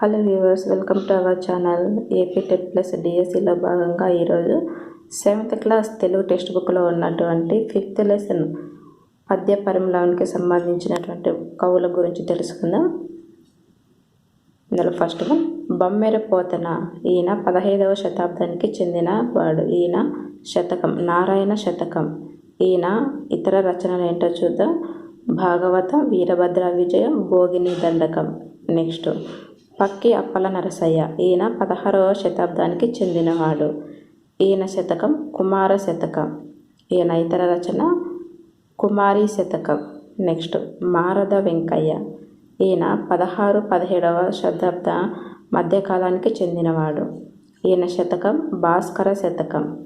Hello viewers welcome to our channel. AP TET plus డిఎస్సిలో భాగంగా ఈరోజు సెవెంత్ క్లాస్ తెలుగు టెక్స్ట్ బుక్లో ఉన్నటువంటి ఫిఫ్త్ లెసన్ పద్య పరిమళానికి సంబంధించినటువంటి కవుల గురించి తెలుసుకుందాం. ఇందులో ఫస్ట్ వన్ బొమ్మెర పోతన. ఈయన పదహైదవ శతాబ్దానికి చెందిన వాడు. ఈయన శతకం నారాయణ శతకం. ఈయన ఇతర రచనలు ఏంటో చూద్దాం. భాగవత వీరభద్ర విజయం భోగిని దండకం. నెక్స్ట్. పక్కి అప్పల నరసయ్య. ఈయన పదహారవ శతాబ్దానికి చెందినవాడు. ఈయన శతకం కుమార శతకం. ఈయన ఇతర రచన కుమారి శతకం. నెక్స్ట్ మారద వెంకయ్య. ఈయన పదహారు పదిహేడవ శతాబ్ద మధ్యకాలానికి చెందినవాడు. ఈయన శతకం భాస్కర శతకం.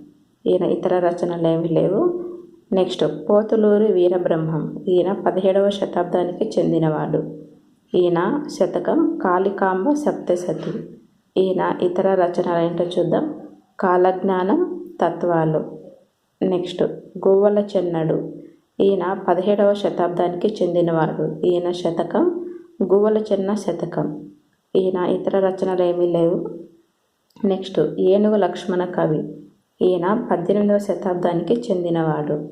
ఈయన ఇతర రచనలు ఏమి లేవు. నెక్స్ట్ పోతులూరి వీరబ్రహ్మం. ఈయన పదిహేడవ శతాబ్దానికి చెందినవాడు. ఈయన శతకం కాళికాంబ సప్తసతి ఈయన ఇతర రచనలు ఏంటో చూద్దాం. కాలజ్ఞానం తత్వాలు. నెక్స్ట్ గోవల చెన్నడు. ఈయన పదిహేడవ శతాబ్దానికి చెందినవాడు. ఈయన శతకం గువ్వల చెన్న శతకం. ఈయన ఇతర రచనలు ఏమీ లేవు. నెక్స్ట్ ఏనుగు లక్ష్మణ కవి. ఈయన పద్దెనిమిదవ శతాబ్దానికి చెందినవాడు.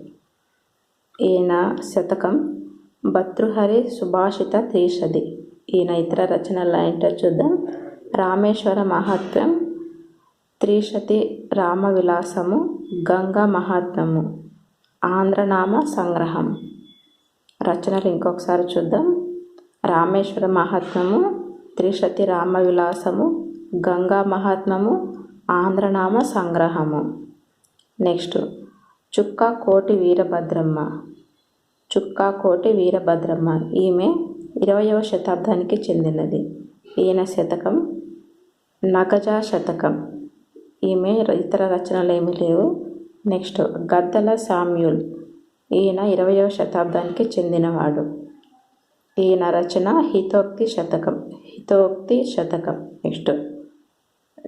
ఈయన శతకం భర్తృహరి సుభాషిత తీషది ఈయన ఇతర రచనలు ఏంటో చూద్దాం. రామేశ్వర మహాత్మ్యం త్రిశతి రామ విలాసము గంగా మహాత్మ్యము ఆంధ్రనామ సంగ్రహం. రచనలు ఇంకొకసారి చూద్దాం. రామేశ్వర మహాత్మ్యము త్రిశతి రామ విలాసము గంగా మహాత్మ్యము ఆంధ్రనామ సంగ్రహము. నెక్స్ట్ చుక్క కోటి వీరభద్రమ్మ. చుక్కాకోటి వీరభద్రమ్మ. ఈమె ఇరవయవ శతాబ్దానికి చెందినది. ఈయన శతకం నగజా శతకం. ఈమె ఇతర రచనలు ఏమీ లేవు. Next Gaddala Samuel. ఈయన ఇరవయవ శతాబ్దానికి చెందినవాడు. ఈయన రచన హితోక్తి శతకం. హితోక్తి శతకం. నెక్స్ట్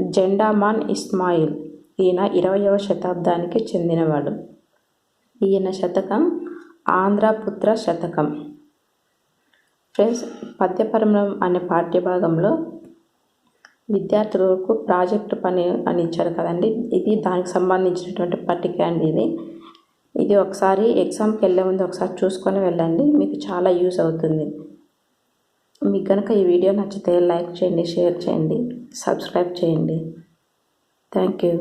జెండామాన్ ఇస్మాయిల్. ఈయన ఇరవయవ శతాబ్దానికి చెందినవాడు. ఈయన శతకం ఆంధ్రపుత్ర శతకం. ఫ్రెండ్స్ పద్యపరమం అనే పాఠ్యభాగంలో విద్యార్థులకు ప్రాజెక్టు పని అని ఇచ్చారు కదండి. ఇది దానికి సంబంధించినటువంటి పట్టిక అండి ఇది. ఇది ఒకసారి ఎగ్జామ్కి వెళ్ళే ముందు ఒకసారి చూసుకొని వెళ్ళండి. మీకు చాలా యూస్ అవుతుంది. మీకు కనుక ఈ వీడియో నచ్చితే లైక్ చేయండి షేర్ చేయండి సబ్స్క్రైబ్ చేయండి. Thank you.